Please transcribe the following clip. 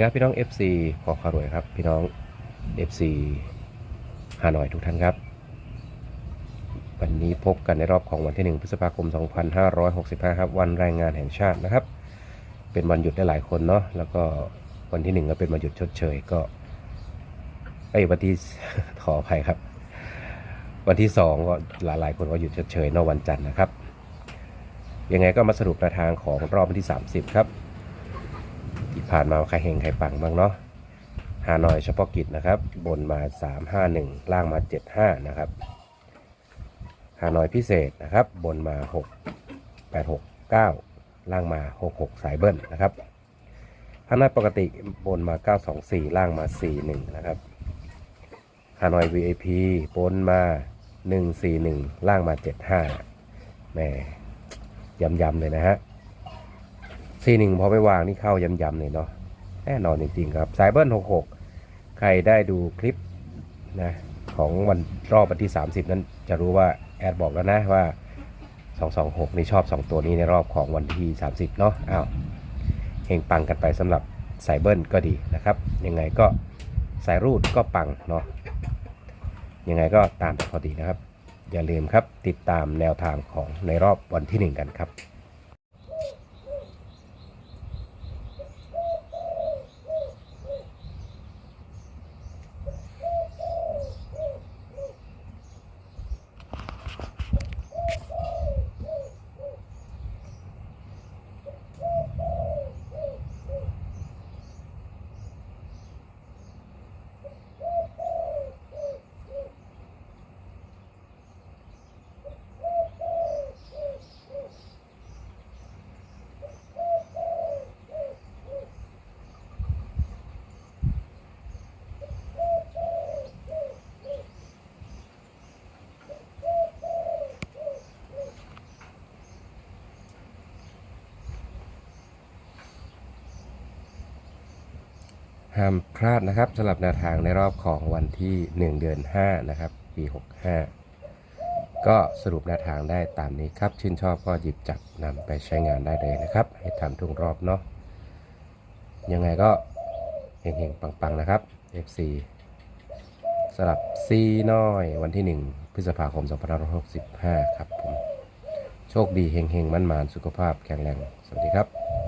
ครับพี่น้อง FC ขอขารวยครับ พี่น้อง FC ฮานอยทุกท่านครับ วันนี้พบกันในรอบของวันที่ 1 พฤษภาคม 2565 ครับ วันแรงงานแห่งชาตินะครับ เป็นวันหยุดได้หลายคนเนาะแล้วก็วันที่ 1 ก็เป็นวันหยุดชดเชยก็ไอ้วันที่ขออภัยครับ วันที่ 2 ก็หลายหลายคนก็หยุดชดเชยเนอกวันจันทร์นะครับยังไงก็มาสรุปแนวทางของรอบวันที่ 30 ครับ ผ่านมาใครเฮงใครปังบ้างเนาะฮานอยเฉพาะกิจนะครับ บนมา 351 ล่างมา 75 นะครับฮานอยพิเศษนะครับ บนมา 6 8 6 9 ล่างมา 66 สายเบิ้ลนะครับฮานอยปกติบนมา 924 ล่างมา 41 นะครับฮานอย VIP บนมา 141 ล่างมา 75แหม่ยำๆเลยนะฮะ ซีหนึ่งพอไปวางนี่เข้ายำๆเลยเนาะแน่นอนจริงๆครับสายเบิ้ล66ใครได้ดูคลิปนะของวันรอบวันที่ 30 นั้นจะรู้ว่าแอดบอกแล้วนะว่า 226 นี่ชอบ 2 ตัวนี้ในรอบของวันที่ 30 เนาะอ้าวเฮงปังกันไปสำหรับสายเบิ้ลก็ดีนะครับ ยังไงก็สายรูดก็ปังเนาะยังไงก็ตามพอดีนะครับ อย่าลืมครับติดตามแนวทางของในรอบวันที่ 1 กันครับ ห้ามพลาดนะครับสำหรับแนวทางในรอบของวันที่ 1 เดือน 5 นะครับ ปี 65 ก็สรุปแนวทางได้ตามนี้ครับ ชื่นชอบก็หยิบจับนำไปใช้งานได้เลยนะครับ ให้ทำทุกรอบเนาะยังไงก็เฮงๆ ปังๆ นะครับ FC สลับซีน้อยวันที่ 1 พฤษภาคม 2565 ครับผม โชคดีเฮงๆ มั่นๆ สุขภาพแข็งแรง สวัสดีครับ